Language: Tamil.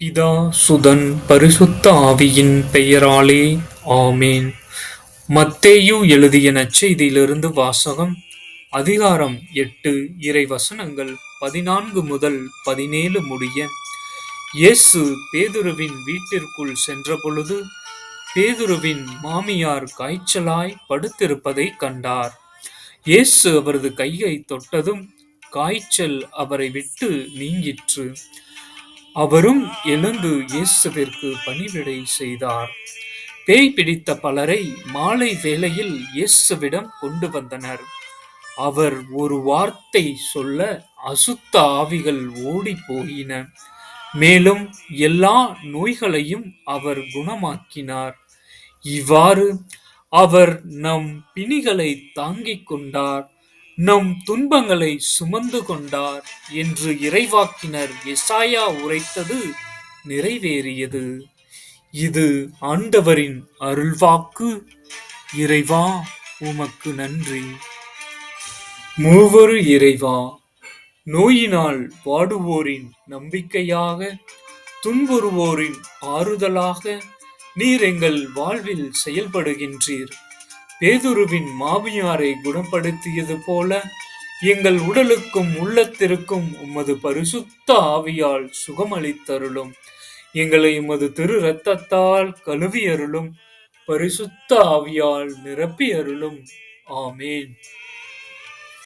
பிதா சுதன் பரிசுத்த ஆவியின் பெயராலே ஆமேன். மத்தேயு எழுதிய நச்செய்தியிலிருந்து வாசகம் அதிகாரம் எட்டு இறை வசனங்கள் பதினான்கு முதல் பதினேழு முடிய. இயேசு பேதுருவின் வீட்டிற்குள் சென்றபொழுது பேதுருவின் மாமியார் காய்ச்சலாய் படுத்திருப்பதை கண்டார். இயேசு அவரது கையை தொட்டதும் காய்ச்சல் அவரை விட்டு நீங்கிற்று. அவரும் எழுந்து இயேசுவிற்கு பணிவிடை செய்தார். பேய் பிடித்த பலரை மாலை வேளையில் இயேசுவிடம் கொண்டு வந்தனர். அவர் ஒரு வார்த்தை சொல்ல அசுத்த ஆவிகள் ஓடி போயின மேலும் எல்லா நோய்களையும் அவர் குணமாக்கினார். இவ்வாறு அவர் நம் பிணிகளை தாங்கிக் கொண்டார். நம் துன்பங்களை சுமந்து கொண்டார் என்று இறைவாக்கினர் எசாயா உரைத்தது நிறைவேறியது. இது ஆண்டவரின் அருள்வாக்கு. இறைவா உமக்கு நன்றி. மூவரு இறைவா நோயினால் வாடுவோரின் நம்பிக்கையாக துன்புறுவோரின் ஆறுதலாக நீர் எங்கள் வாழ்வில் செயல்படுகின்றீர். பேதுருவின் மாமியாரை குணப்படுத்தியது போல எங்கள் உடலுக்கும் உள்ளத்திற்கும் உமது பரிசுத்த ஆவியால் சுகமளித்தருளும். எங்களை உமது திரு இரத்தத்தால் கழுவி அருளும் பரிசுத்த ஆவியால் நிரப்பி அருளும் ஆமேன்.